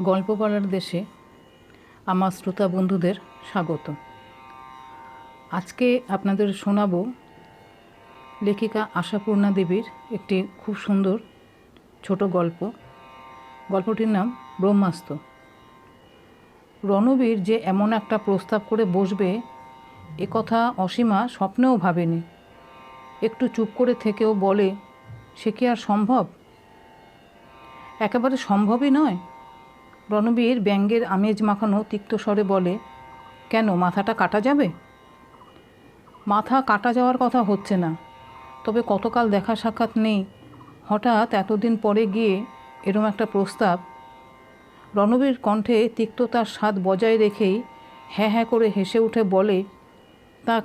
গল্প বলার দেশে আমার শ্রোতা বন্ধুদের স্বাগত। আজকে আপনাদের শোনাবো লেখিকা আশাপূর্ণা দেবীর একটি খুব সুন্দর ছোট গল্প। গল্পটির নাম ব্রহ্মাস্ত্র। রণবীর যে এমন একটা প্রস্তাব করে বসবে, এ কথা অসীমা স্বপ্নেও ভাবেনি। একটু চুপ করে থেকেও বলে, সে কি আর সম্ভব? একেবারে সম্ভবই নয়। রণবীর ব্যঙ্গের আমেজ মাখানো তিক্ত স্বরে বলে, কেন, মাথাটা কাটা যাবে? মাথা কাটা যাওয়ার কথা হচ্ছে না। তবে কতকাল দেখা সাক্ষাৎ নেই। হঠাৎ এতদিন পরে গিয়ে এরম একটা প্রস্তাব। রণবীর কণ্ঠে তিক্ততার স্বাদ বজায় রেখেই হ্যাঁ হ্যাঁ করে হেসে উঠে বলে, তা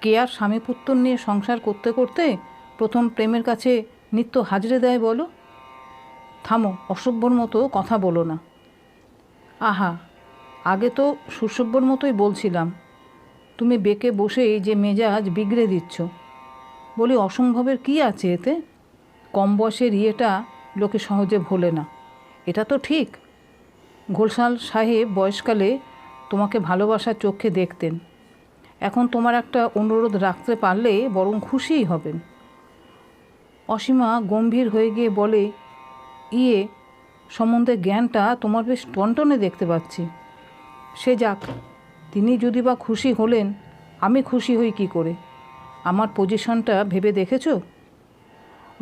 কে আর স্বামী পুত্র নিয়ে সংসার করতে করতে প্রথম প্রেমের কাছে নিত্য হাজরে দেয় বলো? থামো, অসভ্যর মতো কথা বলো না। আহা, আগে তো সুসভ্যর মতোই বলছিলাম। তুমি বেঁকে বসেই যে মেজাজ বিগড়ে দিচ্ছ। বলি, অসম্ভবের কি আছে এতে? কম বয়সের ইয়েটা লোকে সহজে ভোলে না। এটা তো ঠিক। ঘোলসাল সাহেব বয়সকালে তোমাকে ভালোবাসার চোখে দেখতেন। এখন তোমার একটা অনুরোধ রাখতে পারলে বরং খুশিই হবেন। অসীমা গম্ভীর হয়ে গিয়ে বলে ইয়ে সম্বন্ধে জ্ঞানটা তোমার বেশ টনটনে দেখতে পাচ্ছি। সে যাক, তিনি যদি বা খুশি হলেন, আমি খুশি হই কি করে? আমার পজিশনটা ভেবে দেখেছ?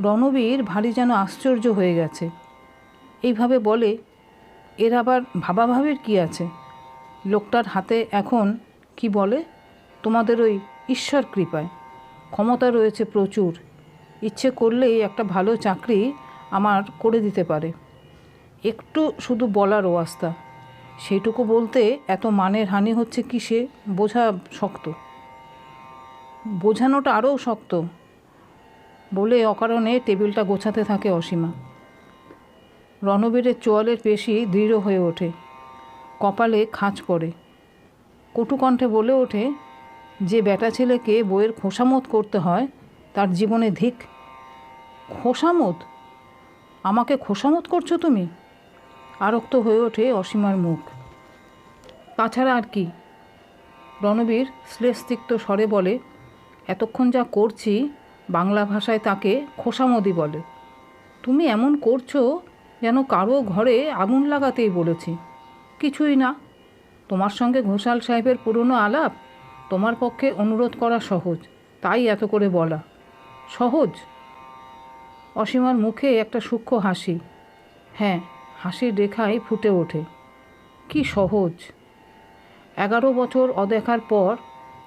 রণবীর ভারী যেন আশ্চর্য হয়ে গেছে। এইভাবে বলে, এর আবার ভাবাভাবির কি আছে? লোকটার হাতে এখন কি বলে? তোমাদের ওই ঈশ্বর কৃপায়। ক্ষমতা রয়েছে প্রচুর। ইচ্ছে করলেই একটা ভালো চাকরি আমার করে দিতে পারে। একটু শুধু বলার ওয়াস্তা। সেইটুকু বলতে এত মানের হানি হচ্ছে কি সে বোঝা শক্ত। বোঝানোটা আরও শক্ত। বলে অকারণে টেবিলটা গোছাতে থাকে অসীমা। রণবীরের চোয়ালের পেশি দৃঢ় হয়ে ওঠে। কপালে খাঁচ পড়ে। কটুকণ্ঠে বলে ওঠে, যে বেটা ছেলেকে বইয়ের খোসামত করতে হয়, তার জীবনে ধিক। খোসামত আমাকে খোসামত করছ তুমি? আরক্ত হয়ে ওঠে অসীমার মুখ। তাছাড়া আর কি? রণবীর শ্লেষতিক্ত স্বরে বলে, এতক্ষণ যা করছি, বাংলা ভাষায় তাকে খোসামদি বলে। তুমি এমন করছ যেন কারও ঘরে আগুন লাগাতেই বলেছি। কিছুই না। তোমার সঙ্গে ঘোষাল সাহেবের পুরনো আলাপ তোমার পক্ষে অনুরোধ করা সহজ, তাই এত করে বলা। সহজ? অসীমার মুখে একটা সূক্ষ্ম হাসি। হ্যাঁ হাসির রেখায় ফুটে ওঠে। কি সহজ। এগারো বছর অদেখার পর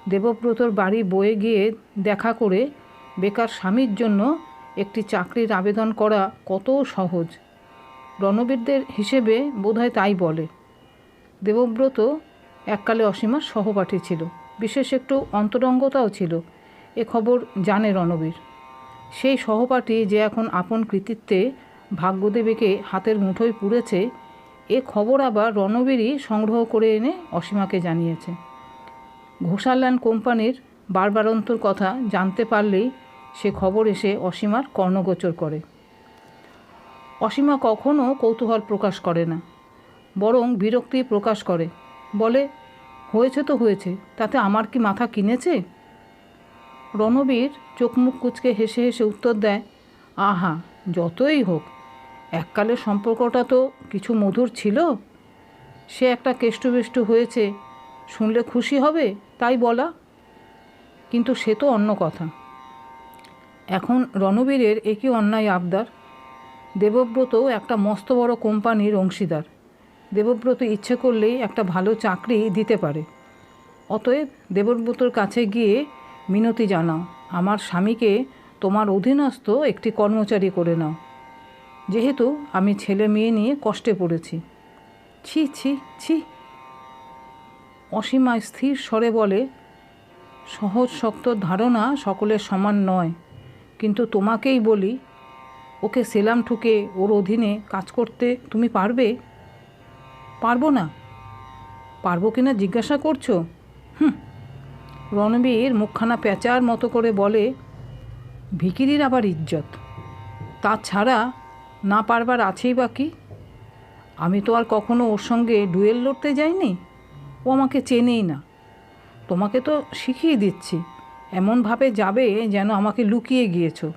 দেবব্রতর বাড়ি বয়ে গিয়ে দেখা করে বেকার স্বামীর জন্য একটি চাকরির আবেদন করা কত সহজ। রণবীরদের হিসেবে বোধহয় তাই বলে। দেবব্রত এককালে অসীমার সহপাঠী ছিল, বিশেষ একটু অন্তরঙ্গতাও ছিল, এ খবর জানে রণবীর। সেই সহপাঠী যে এখন আপন কৃতিত্বে ভাগ্যদেবীকে হাতের মুঠোয় পুড়েছে, এ খবর আবার রণবীরই সংগ্রহ করে এনে অসীমাকে জানিয়েছে। ঘোষাল অ্যান্ড কোম্পানির বারবারন্তর কথা জানতে পারলেই সে খবর এসে অসীমার কর্ণগোচর করে। অসীমা কখনও কৌতূহল প্রকাশ করে না, বরং বিরক্তি প্রকাশ করে, বলে, হয়েছে তো হয়েছে, তাতে আমার কি মাথা কিনেছে? রণবীর চোখ মুখ কুচকে হেসে হেসে উত্তর দেয়, আহা, যতই হোক এককালের সম্পর্কটা তো কিছু মধুর ছিল। সে একটা কেষ্টবেষ্টু হয়েছে, শুনলে খুশি হবে, তাই বলা। কিন্তু সে তো অন্য কথা। এখন রণবীরের একই অন্যায় আবদার। দেবব্রত একটা মস্ত বড় কোম্পানির অংশীদার। দেবব্রত ইচ্ছে করলেই একটা ভালো চাকরি দিতে পারে। অতএব দেবব্রতর কাছে গিয়ে মিনতি জানাও, আমার স্বামীকে তোমার অধীনস্থ একটি কর্মচারী করে নাও। যেহেতু আমি ছেলে মেয়ে নিয়ে কষ্টে পড়েছি। ছি ছি ছি। অসীমা স্থির স্বরে বলে, সহজ শক্ত ধারণা সকলের সমান নয়, কিন্তু তোমাকেই বলি, ওকে সেলাম ঠুকে ওর অধীনে কাজ করতে তুমি পারবে? পারব না। পারব কিনা জিজ্ঞাসা করছ? হুম। রণবীর মুখখানা পেঁচার মতো করে বলে, ভিকিরির আবার ইজ্জত। তাছাড়া না পারবার আছেই বাকি আমি তো আর কখনো ওর সঙ্গে ডুয়েল লড়তে যাইনি। ও আমাকে চেনেই না। তোমাকে তো শিখিয়ে দিচ্ছি। এমনভাবে যাবে যেন আমাকে লুকিয়ে গিয়েছো।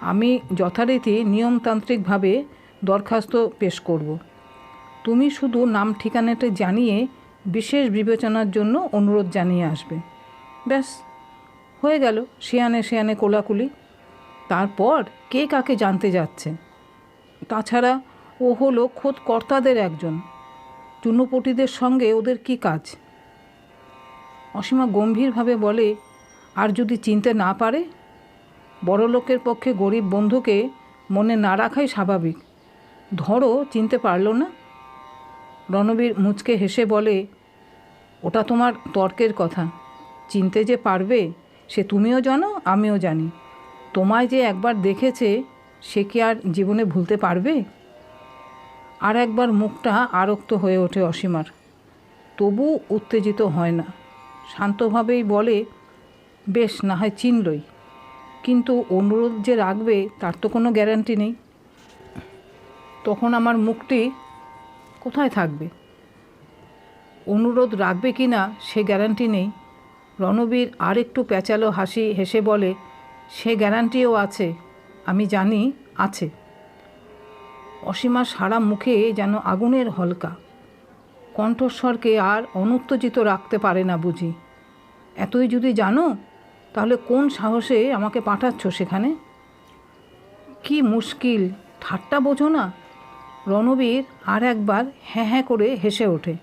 আমি যথারীতি নিয়মতান্ত্রিকভাবে দরখাস্ত পেশ করব। তুমি শুধু নাম ঠিকানাটা জানিয়ে বিশেষ বিবেচনার জন্য অনুরোধ জানিয়ে আসবে। ব্যাস, হয়ে গেল শিয়ানে শিয়ানে কোলাকুলি। তারপর কে কাকে জানতে যাচ্ছে? তাছাড়া ও হলো খোদ কর্তাদের একজন। চুনোপটিদের সঙ্গে ওদের কি কাজ? অসীমা গম্ভীরভাবে বলে, আর যদি চিনতে না পারে? বড় লোকের পক্ষে গরিব বন্ধুকে মনে না রাখাই স্বাভাবিক। ধরো চিনতে পারল না। রণবীর মুচকে হেসে বলে, ওটা তোমার তর্কের কথা। চিনতে যে পারবে, সে তুমিও জানো, আমিও জানি। তোমায় যে একবার দেখেছে সে কি আর জীবনে ভুলতে পারবে? আর একবার মুখটা আরক্ত হয়ে ওঠে অসীমার। তবু উত্তেজিত হয় না। শান্তভাবেই বলে, বেশ, না হয় চিনলই। কিন্তু অনুরোধ যে রাখবে, তার তো কোনো গ্যারান্টি নেই। তখন আমার মুখটি কোথায় থাকবে? অনুরোধ রাখবে কি না, সে গ্যারান্টি নেই। রণবীর আর একটু প্যাঁচালো হাসি হেসে বলে, সে গ্যারান্টিও আছে। আমি জানি, আছে। অসীমা সারা মুখে যেন আগুনের হলকা। কণ্ঠস্বরকে আর অনুত্তেজিত রাখতে পারে না বুঝি। এতই যদি জানো, তাহলে কোন সাহসে আমাকে পাঠাচ্ছ সেখানে? কি মুশকিল, ঠাট্টা বোঝো না। রণবীর আর একবার হ্যাঁ হ্যাঁ করে হেসে ওঠে।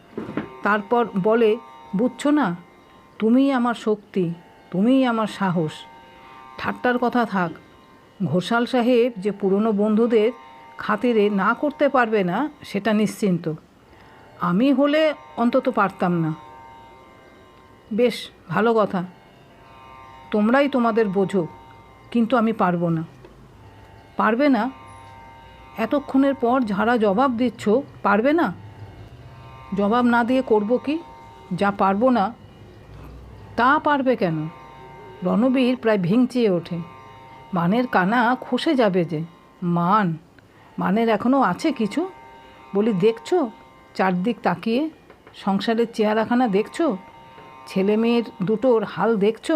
তারপর বলে, বুঝছ না, তুমিই আমার শক্তি, তুমিই আমার সাহস। ঠাট্টার কথা থাক ঘোষাল সাহেব যে পুরনো বন্ধুদের খাতিরে না করতে পারবে না, সেটা নিশ্চিন্ত। আমি হলে অন্তত পারতাম না। বেশ, ভালো কথা। তোমরাই তোমাদের বোঝো, কিন্তু আমি পারব না। পারবে না? এতক্ষণের পর যারা জবাব দিচ্ছ, পারবে না? জবাব না দিয়ে করব কি? যা পারব না, তা পারবে কেন? রণবীর প্রায় ভিংচিয়ে ওঠে। মানের কানা খসে যাবে যে। মান, মানের এখনও আছে কিছু? বলি, দেখছ? চারদিক তাকিয়ে সংসারের চেহারাখানা দেখছ? ছেলে মেয়ের দুটোর হাল দেখছ?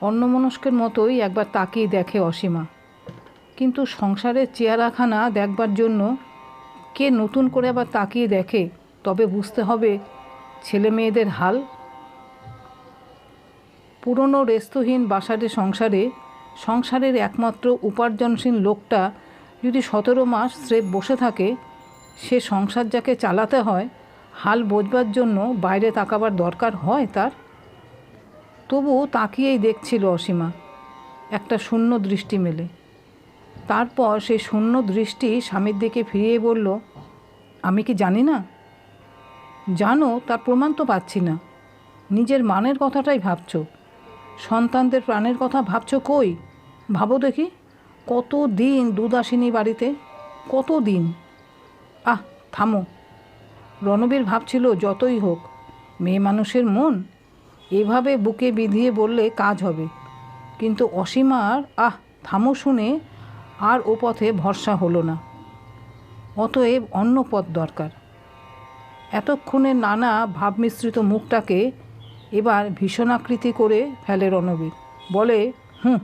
অন্যমনস্কের মতোই একবার তাকিয়ে দেখে অসীমা। কিন্তু সংসারের চেহারাখানা দেখবার জন্য কে নতুন করে আবার তাকিয়ে দেখে? তবে বুঝতে হবে ছেলে মেয়েদের হাল। পুরনো রেস্তহীন বাসারে সংসারে সংসারের একমাত্র উপার্জনশীল লোকটা যদি সতেরো মাস স্রেফ বসে থাকে, সে সংসার যাকে চালাতে হয়, হাল বোঝবার জন্য বাইরে তাকাবার দরকার হয় তার? তবু তাকিয়েই দেখছিল অসীমা, একটা শূন্য দৃষ্টি মেলে। তারপর সেই শূন্য দৃষ্টি স্বামীর দিকে ফিরিয়ে বলল, আমি কি জানি না? জানো, তার প্রমাণ তো পাচ্ছি না। নিজের মানের কথাটাই ভাবছ। সন্তানদের প্রাণের কথা ভাবছ কই? ভাবো দেখি, কত দিন দুধ আসেনি বাড়িতে? কত দিন? আহ, থামো। রণবীর ভাবছিল যতই হোক, মেয়ে মানুষের মন এভাবে বুকে বিধিয়ে বললে কাজ হবে। কিন্তু অসীমার, আহ, থামো শুনে আর ও পথে ভরসা হলো না। অতএব অন্য পথ দরকার। এতক্ষণে নানা ভাবমিশ্রিত মুখটাকে এবার ভীষণাকৃতি করে ফেলে রণবীর। বলে, হুঁ,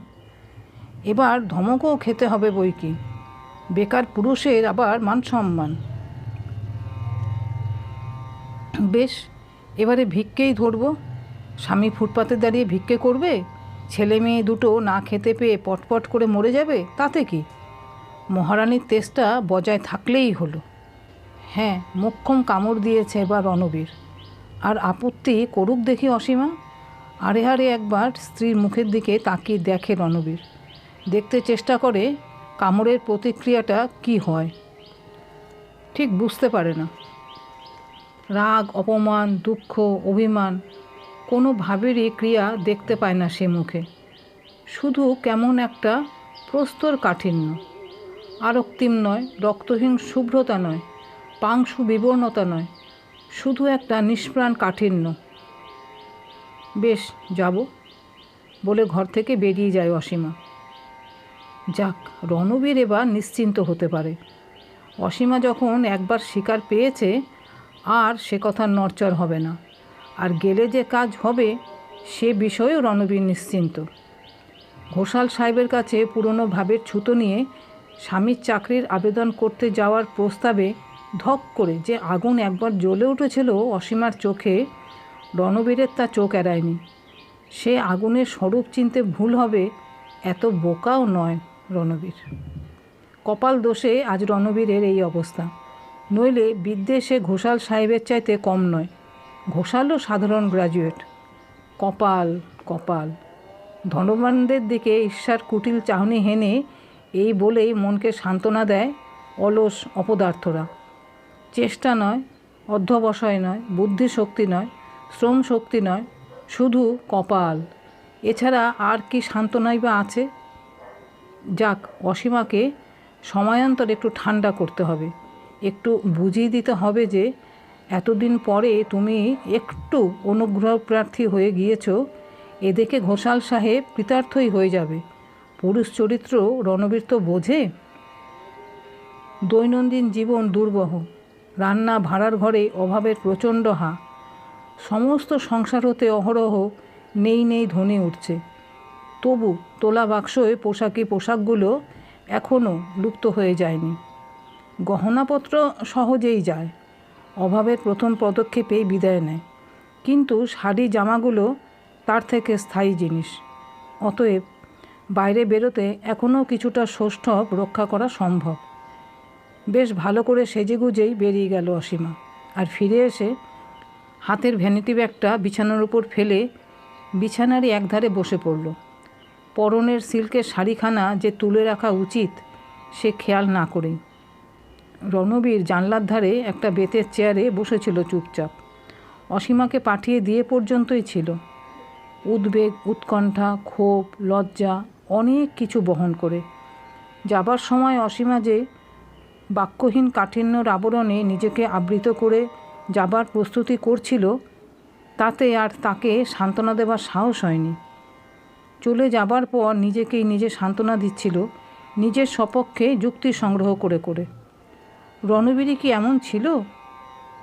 এবার ধমকও খেতে হবে বই কি বেকার পুরুষের আবার মান সম্মান বেশ, এবারে ভিক্ষেই ধরবো। স্বামী ফুটপাতে দাঁড়িয়ে ভিক্ষে করবে? ছেলে মেয়ে দুটো না খেতে পেয়ে পটপট করে মরে যাবে? তাতে কি? মহারানীর তেজটা বজায় থাকলেই হলো। হ্যাঁ মোক্ষম কামড় দিয়েছে এবার রণবীর। আর আপত্তি করুক দেখি অসীমা। আরে হারে একবার স্ত্রীর মুখের দিকে তাকিয়ে দেখে রণবীর। দেখতে চেষ্টা করে কামড়ের প্রতিক্রিয়াটা কি হয়। ঠিক বুঝতে পারে না। রাগ, অপমান, দুঃখ, অভিমান কোনো ভাবেরই ক্রিয়া দেখতে পায় না সে মুখে। শুধু কেমন একটা প্রস্তর কাঠিন্য। আরক্তিম নয়, রক্তহীন শুভ্রতা নয়, পাংশু বিবর্ণতা নয় শুধু একটা নিষ্প্রাণ কাঠিন্য। বেশ, যাব। বলে ঘর থেকে বেরিয়ে যায় অসীমা। যাক, রণবীর এবার নিশ্চিন্ত হতে পারে। অসীমা যখন একবার শিকার পেয়েছে, আর সে কথা নড়চড় হবে না। আর গেলে যে কাজ হবে, সে বিষয়েও রণবীর নিশ্চিন্ত। ঘোষাল সাহেবের কাছে পুরনো ভাবের ছুতো নিয়ে স্বামীর চাকরির আবেদন করতে যাওয়ার প্রস্তাবে ধক করে যে আগুন একবার জ্বলে উঠেছিল অসীমার চোখে, রণবীরের তা চোখ এড়ায়নি। সে আগুনের স্বরূপ চিনতে ভুল হবে এত বোকাও নয় রণবীর। কপাল দোষে আজ রণবীরের এই অবস্থা। নইলে বিদ্বেষে ঘোষাল সাহেবের চাইতে কম নয়। ঘোষালও সাধারণ গ্রাজুয়েট। কপাল কপাল। ধনবানদের দিকে ঈশ্বর কুটিল চাহনি হেনে এই বলেই মনকে সান্ত্বনা দেয় অলস অপদার্থরা। চেষ্টা নয়, অধ্যবসায় নয় বুদ্ধি শক্তি নয় শ্রম শক্তি নয়, শুধু কপাল। এছাড়া আর কি সান্ত্বনাই বা আছে? যাক, অসীমাকে সময়ান্তর একটু ঠান্ডা করতে হবে। একটু বুঝিয়ে দিতে হবে যে, এতদিন পরে তুমি একটু অনুগ্রহ প্রার্থী হয়ে গিয়েছো এ দেখে ঘোষাল সাহেব কৃতার্থই হয়ে যাবে। পুরুষ চরিত্র রণবীর তো বোঝে। দৈনন্দিন জীবন দুর্বহ। রান্না ভাড়ার ঘরে অভাবের প্রচণ্ড হা। সমস্ত সংসার হতে অহরহ নেই নেই ধ্বনি উঠছে। তবু তোলা বাক্সয় পোশাকি পোশাকগুলো এখনও লুপ্ত হয়ে যায়নি। গহনাপত্র সহজেই যায়। অভাবের প্রথম পদক্ষেপেই বিদায় নেয়। কিন্তু শাড়ি জামাগুলো তার থেকে স্থায়ী জিনিস। অতএব বাইরে বেরোতে এখনও কিছুটা সৌষ্ঠব রক্ষা করা সম্ভব। বেশ ভালো করে সেজেগুজেই বেরিয়ে গেল অসীমা। আর ফিরে এসে হাতের ভ্যানিটি ব্যাগটা বিছানার উপর ফেলে বিছানারই একধারে বসে পড়ল। পরনের সিল্কের শাড়িখানা যে তুলে রাখা উচিত, সে খেয়াল না করেই। রণবীর জানলার ধারে একটা বেতের চেয়ারে বসেছিল চুপচাপ। অসীমাকে পাঠিয়ে দিয়ে পর্যন্তই ছিল। উদ্বেগ, উৎকণ্ঠা, ক্ষোভ, লজ্জা, অনেক কিছু বহন করে। যাবার সময় অসীমা যে বাক্যহীন কাঠিন্যর আবরণে নিজেকে আবৃত করে যাবার প্রস্তুতি করছিল, তাতে আর তাকে সান্ত্বনা দেবার সাহস হয়নি। চলে যাবার পর নিজেকেই নিজে সান্ত্বনা দিচ্ছিল, নিজের সপক্ষে যুক্তি সংগ্রহ করে করে। রণবীরই কি এমন ছিল?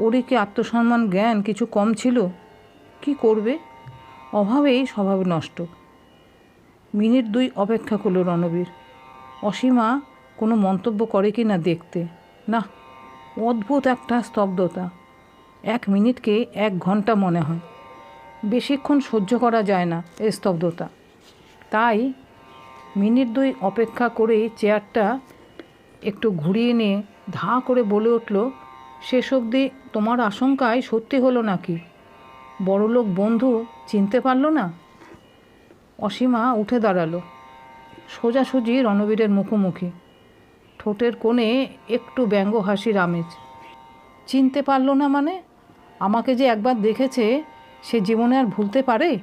ওরই কি আত্মসম্মান জ্ঞান কিছু কম ছিল? কি করবে? অভাবেই স্বভাব নষ্ট। মিনিট দুই অপেক্ষা করল রণবীর। অসীমা কোনো মন্তব্য করে কি না দেখতে। না, অদ্ভুত একটা স্তব্ধতা। এক মিনিটকে এক ঘণ্টা মনে হয়। বেশিক্ষণ সহ্য করা যায় না এই স্তব্ধতা। তাই মিনিট দুই অপেক্ষা করেই চেয়ারটা একটু ঘুরিয়ে নিয়ে ধা করে বলে উঠল, শেষ অবধি তোমার আশঙ্কায় সত্যি হলো নাকি? বড়লোক বন্ধু চিনতে পারল না? অসীমা উঠে দাঁড়াল, সোজাসুজি রণবীরের মুখোমুখি। ঠোঁটের কোণে একটু ব্যঙ্গ হাসির আমেজ। চিনতে পারল না মানে? আমাকে যে একবার দেখেছে, সে জীবনে আর ভুলতে পারে?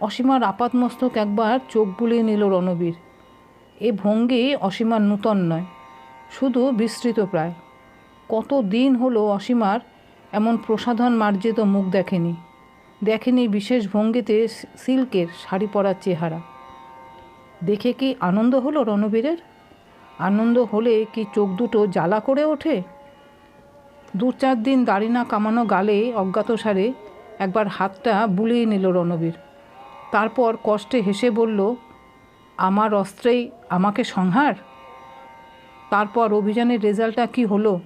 অসীমার আপাতমস্তক একবার চোখ বুলিয়ে নিল রণবীর। এ ভঙ্গি অসীমার নূতন নয়, শুধু বিস্তৃত প্রায়। কত দিন হলো অসীমার এমন প্রসাধন মার্জিত মুখ দেখেনি। দেখেনি বিশেষ ভঙ্গিতে সিল্কের শাড়ি পরার চেহারা। দেখে কি আনন্দ হলো রণবীরের? আনন্দ হলে কি চোখ দুটো জ্বালা করে ওঠে? দু চার দিন দাড়ি না কামানো গালে অজ্ঞাতসারে একবার হাতটা বুলিয়ে নিল রণবীর। তারপর কষ্টে হেসে বলল, আমার অস্ত্রেই আমাকে সংহার? তারপর অভিযানের রেজাল্টটা কি হলো?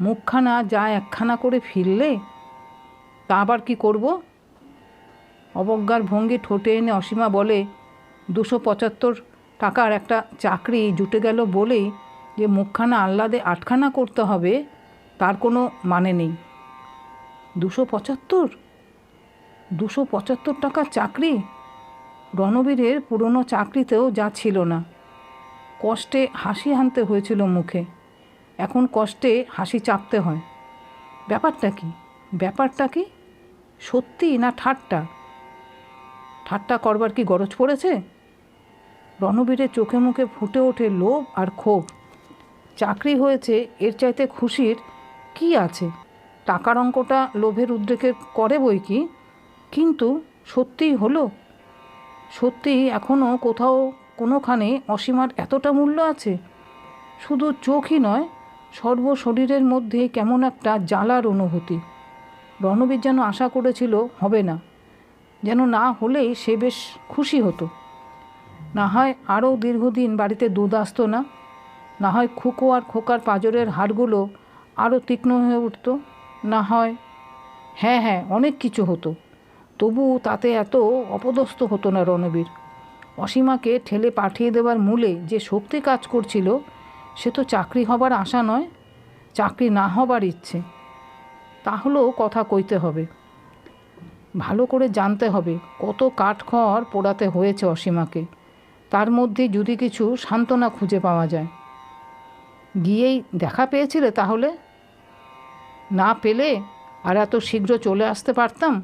মুখখানা যা একখানা করে ফিরলে? তা আবার কি করব? অবজ্ঞার ভঙ্গি ঠোঁটে এনে অসীমা বলে, দুশো পঁচাত্তর টাকার একটা চাকরি জুটে গেল বলেই যে মুখখানা আহ্লাদে আটখানা করতে হবে, তার কোনো মানে নেই। দুশো পঁচাত্তর? দুশো পঁচাত্তর টাকার চাকরি? রণবীরের পুরনো চাকরিতেও যা ছিল না। কষ্টে হাসি আনতে হয়েছিল মুখে। এখন কষ্টে হাসি চাপতে হয়। ব্যাপারটা কি? ব্যাপারটা কি? সত্যি না ঠাট্টা? ঠাট্টা করবার কি গরজ পড়েছে? রণবীরের চোখে মুখে ফুটে ওঠে লোভ আর ক্ষোভ। চাকরি হয়েছে, এর চাইতে খুশির কি আছে? টাকার অঙ্কটা লোভের উদ্রেকের করে বই কি? কিন্তু সত্যিই হলো? সত্যিই এখনও কোথাও কোনোখানে অসীমার এতটা মূল্য আছে? শুধু চোখই নয়, সর্ব শরীরের মধ্যে কেমন একটা জ্বালার অনুভূতি। রণবীর যেন আশা করেছিল হবে না, যেন না হলেই সে বেশ খুশি হতো। না হয় আরও দীর্ঘদিন বাড়িতে দুধ আসতো না না হয় খুকো আর খোকার পাঁজরের হাড়গুলো আরও তীক্ষ্ণ হয়ে উঠতো, না হয় হ্যাঁ হ্যাঁ অনেক কিছু হতো। তবু তাতে এত অপদস্থ হতো না রণবীর। অসীমাকে ঠেলে পাঠিয়ে দেওয়ার মূলে যে শক্তি কাজ করছিল, সে তো চাকরি হবার আশা নয়, চাকরি না হবার ইচ্ছে। তাহলেও কথা কইতে হবে। ভালো করে জানতে হবে কত কাঠখড় পোড়াতে হয়েছে অসীমাকে। তার মধ্যে যদি কিছু সান্ত্বনা খুঁজে পাওয়া যায়। গিয়েই দেখা পেয়েছিলে তাহলে? না পেলে আর এত শীঘ্র চলে আসতে পারতাম?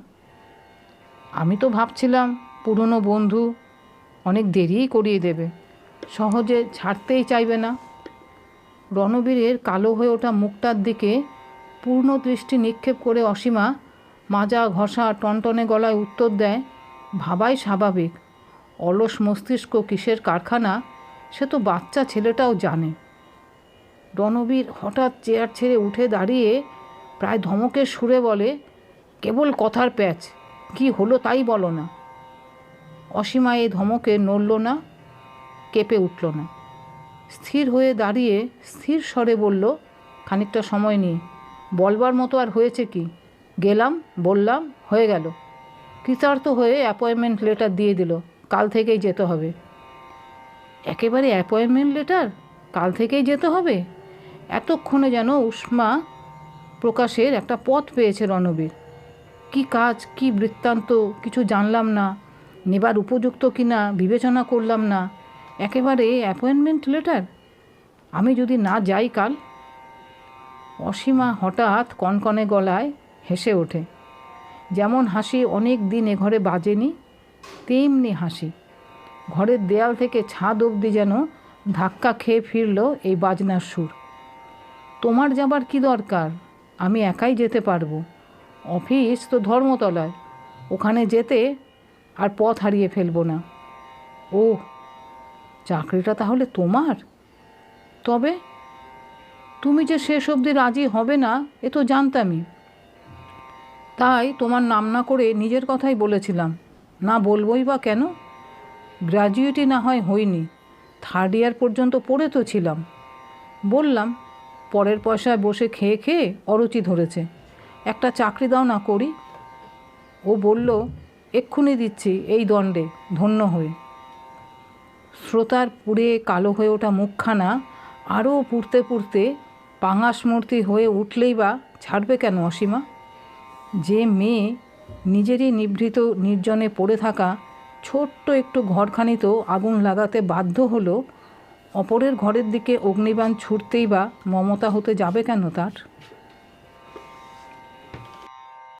আমি তো ভাবছিলাম পুরনো বন্ধু অনেক দেরিই করিয়ে দেবে, সহজে ছাড়তেই চাইবে না। রণবীরের কালো হয়ে ওঠা মুখটার দিকে পূর্ণ দৃষ্টি নিক্ষেপ করে অসীমা মাজা ঘষা টনটনে গলায় উত্তর দেয়, ভাবাই স্বাভাবিক অলস মস্তিষ্ক কিসের কারখানা, সে তো বাচ্চা ছেলেটাও জানে। রণবীর হঠাৎ চেয়ার ছেড়ে উঠে দাঁড়িয়ে প্রায় ধমকের সুরে বলে, কেবল কথার প্যাচ, কি হলো তাই বলো না। অসীমা এই ধমকে নড়ল না, কেঁপে উঠল না। স্থির হয়ে দাঁড়িয়ে স্থির স্বরে বলল, খানিকটা সময় নিয়ে, বলবার মতো আর হয়েছে কি? গেলাম, বললাম, হয়ে গেল। কৃতার্থ হয়ে অ্যাপয়েন্টমেন্ট লেটার দিয়ে দিল। কাল থেকেই যেতে হবে। একেবারে অ্যাপয়েন্টমেন্ট লেটার কাল থেকেই যেতে হবে? এতক্ষণে যেন উষ্মা প্রকাশের একটা পথ পেয়েছে রণবীর। কি কাজ, কি বৃত্তান্ত, কিছু জানলাম না, নেবার উপযুক্ত কিনা, বিবেচনা করলাম না, একেবারে অ্যাপয়েন্টমেন্ট লেটার আমি যদি না যাই কাল? অসীমা হঠাৎ কনকনে গলায় হেসে ওঠে। যেমন হাসি অনেক দিন এ ঘরে বাজেনি তেমনি হাসি। ঘরের দেয়াল থেকে ছাদ অবধি যেন ধাক্কা খেয়ে ফিরল এই বাজনার সুর। তোমার যাবার কি দরকার? আমি একাই যেতে পারব। অফিস তো ধর্মতলায়। ওখানে যেতে আর পথ হারিয়ে ফেলব না। ও চাকরিটা তাহলে তোমার? তবে তুমি যে শেষ অবধি রাজি হবে না, এ তো জানতামই। তাই তোমার নাম না করে নিজের কথাই বলেছিলাম। না বলবই বা কেন? গ্র্যাজুয়েটই না হয় হইনি থার্ড ইয়ার পর্যন্ত পড়ে তো ছিলাম। বললাম, পরের পয়সায় বসে খেয়ে খেয়ে অরুচি ধরেছে। একটা চাকরি দাও না করি। ও বলল, এক্ষুনি দিচ্ছি এই দণ্ডে, ধন্য হয়ে। শ্রোতার পুড়ে কালো হয়ে ওঠা মুখখানা আরও পুড়তে পুড়তে পাঙাশ মূর্তি হয়ে উঠলেই বা ছাড়বে কেন অসীমা? যে মেয়ে নিজেরই নিভৃত নির্জনে পড়ে থাকা ছোট্ট একটু ঘরখানিতেও আগুন লাগাতে বাধ্য হলো, অপরের ঘরের দিকে অগ্নিবাণ ছুটতেই বা মমতা হতে যাবে কেন তার?